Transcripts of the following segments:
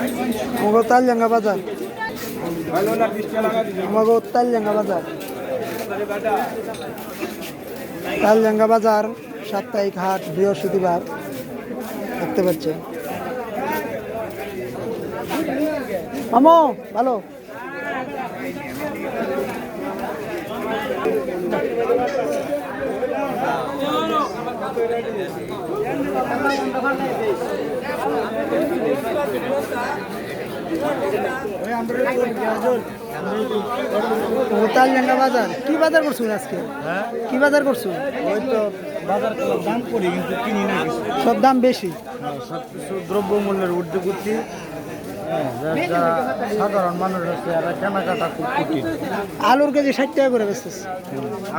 আমাকে তালজাঙ্গা বাজার। আমাকে তালজাঙ্গা বাজার। তালজাঙ্গা বাজার সাপ্তাহিক হাট বৃহস্পতিবার। দেখতে পাচ্ছেন। মামো, ভালো? তালজাঙ্গা বাজার। কি বাজার করছুন আজকে? কি বাজার করছুন ওই তো বাজার দাম করি কিন্তু কিনি না সব দাম বেশি? সব কিছু দ্রব্যমূল্যের ঊর্ধ্বগতি। হ্যাঁ, সাধারণ মানুষ আছে এরা কেনাকাটা খুব কঠিন। আলুর কেজি ষাট টাকা করে বেচতেছে।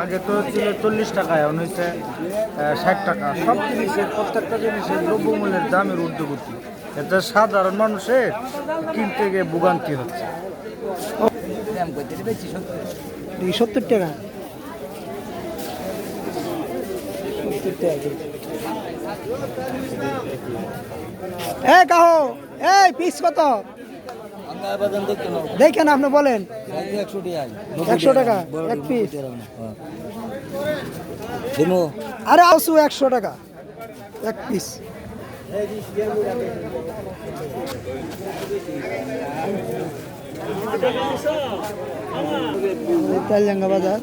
আগে তো ছিল চল্লিশ টাকা এখন হয়েছে ষাট টাকা। সব জিনিসের প্রত্যেকটা জিনিসের দ্রব্যমূল্যের দামের ঊর্ধ্বগতি। এতে সাধারণ মানুষের কিনতে গিয়ে ভোগান্তি হচ্ছে। সত্তর। টাকা। সত্তর টাকা। এ, কাহো, এই পিস কত? দেখেন আপনি বলেন। একশো টাকা, এক পিস আরে আসু একশো টাকা, এক পিস তেলজাঙ্গা বাজার।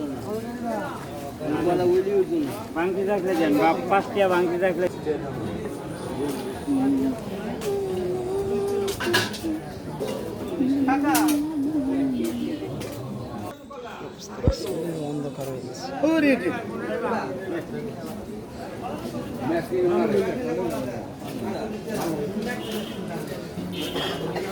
ভাঙতি থাকলে যান বা পাঁচটিয়া ভাঙতি থাকলে অন্ধকার হয়ে গেছে